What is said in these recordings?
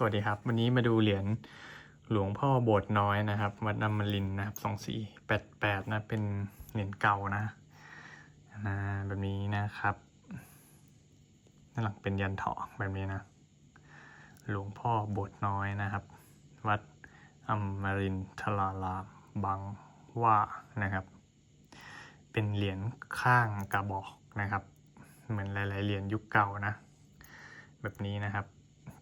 สวัสดีครับ วันนี้มาดูเหรียญหลวงพ่อโบสถ์น้อยนะครับ วัดอมรินนะครับสองสี่แปดแปดนะเป็นเหรียญเก่านะนะแบบนี้นะครับด้านหลังเป็นยันเถาะแบบนี้นะ หลวงพ่อโบสถ์น้อยนะครับ วัดอมรินทรารามบางว่านะครับ เป็นเหรียญข้างกระบอกนะครับ เหมือนหลายๆเหรียญยุคเก่านะ แบบนี้นะครับ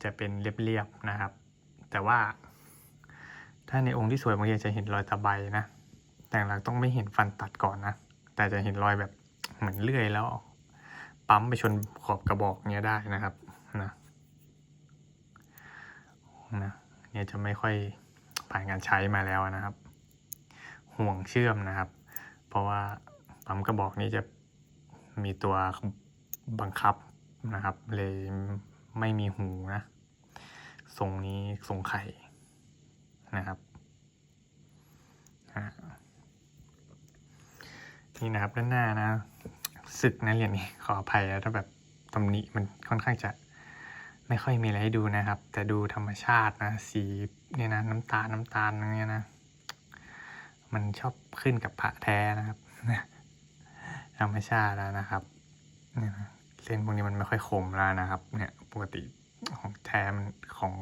จะเป็นเรียบๆนะครับ แต่ว่า ถ้าในองค์ที่สวยบางทีจะเห็นรอยตะไบนะ แต่หลังต้องไม่เห็นฟันตัดก่อนนะ แต่จะเห็นรอยแบบเหมือนเลื่อยแล้ว ปั๊มไปชนขอบกระบอกเนี้ยได้นะครับนะนะเนี่ยจะไม่ค่อยผ่านการใช้มาแล้วนะครับ ห่วงเชื่อมนะครับ เพราะว่าปั๊มกระบอกนี้จะมีตัวบังคับนะครับ เลยไม่มีหูนะ ทรงนี้ทรงไข่นะครับนี่นะครับด้านหน้านะสึกนะเหรียญนี้ขออภัยนะถ้าแบบตำหนิมันค่อนข้างจะไม่ค่อยมีอะไรให้ดูนะครับ แต่ดูธรรมชาตินะ สีเนี่ยนะน้ำตาลน้ำตาลอย่างเงี้ยนะ มันชอบขึ้นกับพระแท้นะครับธรรมชาติแล้วนะครับเนี่ยนะเส้นพวกนี้มันไม่ค่อยคมแล้วนะครับ เนี่ยปกติ ของแท้มันของ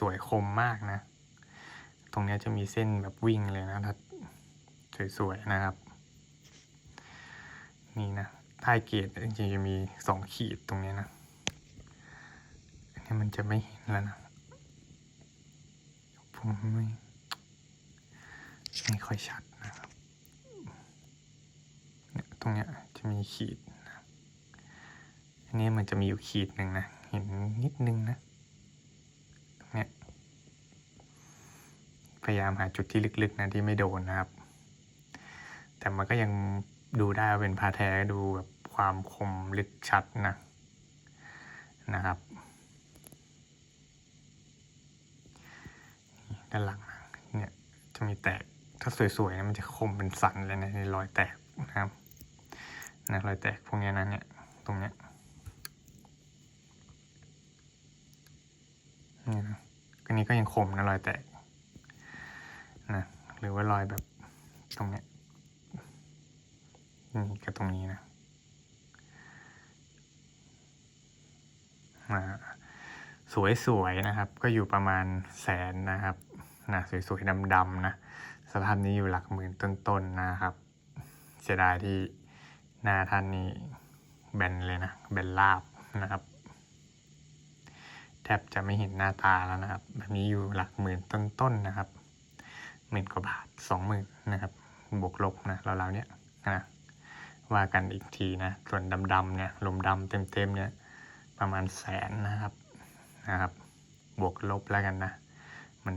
สวยๆคมมากนะ ตรงนี้จะมีเส้นแบบวิ่งเลยนะถ้าสวยๆนะครับ นี่นะใต้เกตจริงๆจะมีสองขีดตรงนี้นะอันนี้มันจะไม่เห็นแล้วนะผมไม่ไม่ค่อยชัดนะครับเนี่ยตรงเนี้ยจะมีขีดนะอันนี้มันจะมีอยู่ขีดหนึ่งนะ เห็นนิดนึงนะเนี้ยพยายามหาจุดที่ลึกๆนะที่ไม่โดนนะครับ แต่มันก็ยังดูได้เป็นพาแท้ดูแบบความคมลึกชัดนะนะครับด้านหลังเนี่ยจะมีแตกถ้าสวยๆนะมันจะคมเป็นสันเลยนะในรอยแตกนะครับนะรอยแตกพวกนี้นะเนี่ยตรงเนี้ย นี่นะอันนี้ก็ยังคมนะรอยแตกนะหรือว่ารอยแบบตรงเนี้ยนี่กับตรงนี้นะอ่าสวยๆนะครับ ก็อยู่ประมาณแสนนะครับนะสวยๆดำๆนะ สภาพนี้อยู่หลักหมื่นต้นๆนะครับ เสียดายที่หน้าท่านนี้แบนเลยนะ แบนราบนะครับ แทบจะไม่เห็นหน้าตาแล้วนะครับ แบบนี้อยู่หลักหมื่นต้นๆนะครับหมื่นกว่าบาทสองหมื่นนะครับ บวกลบนะเราๆเนี้ยนะว่ากันอีกทีนะ ส่วนดำๆเนี่ยลมดำเต็มๆเนี่ยประมาณแสนนะครับนะครับ บวกลบแล้วกันนะ มัน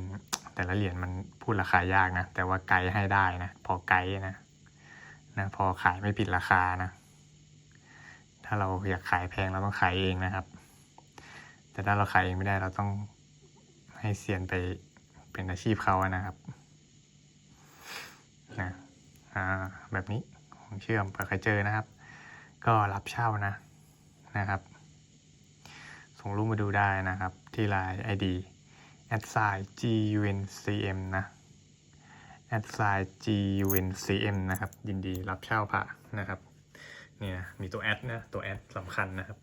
แต่ละเหรียญมันพูดราคายากนะ แต่ว่าไกด์ให้ได้นะ พอไกด์นะนะพอขายไม่ผิดราคานะ ถ้าเราอยากขายแพงเราต้องขายเองนะครับ แต่ถ้าเราขายเองไม่ได้เราต้องให้เซียนไปเป็นอาชีพเขานะครับนะอ่าแบบนี้ผมเชื่อมเผื่อใครเจอนะครับ ก็รับเช่านะนะครับ ส่งรูปมาดูได้นะครับ ที่ไลน์ ID at sign guncm นะ at sign guncm นะครับ ยินดีรับเช่าพระนะครับเนี่ยมีตัวแอดนะตัวแอดสำคัญนะครับ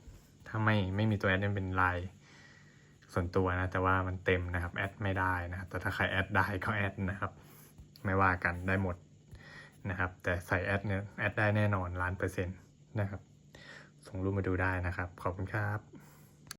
ถ้าไม่ไม่มีตัวแอดเนี่ยเป็นไลน์ ส่วนตัวนะ แต่ว่ามันเต็มนะครับแอดไม่ได้นะครับ แต่ถ้าใครแอดได้ก็แอดนะครับ ไม่ว่ากันได้หมดนะครับ แต่ใส่แอดเนี่ยแอดได้แน่นอนล้านเปอร์เซ็นต์นะครับ ส่งรูปมาดูได้นะครับ ขอบคุณครับ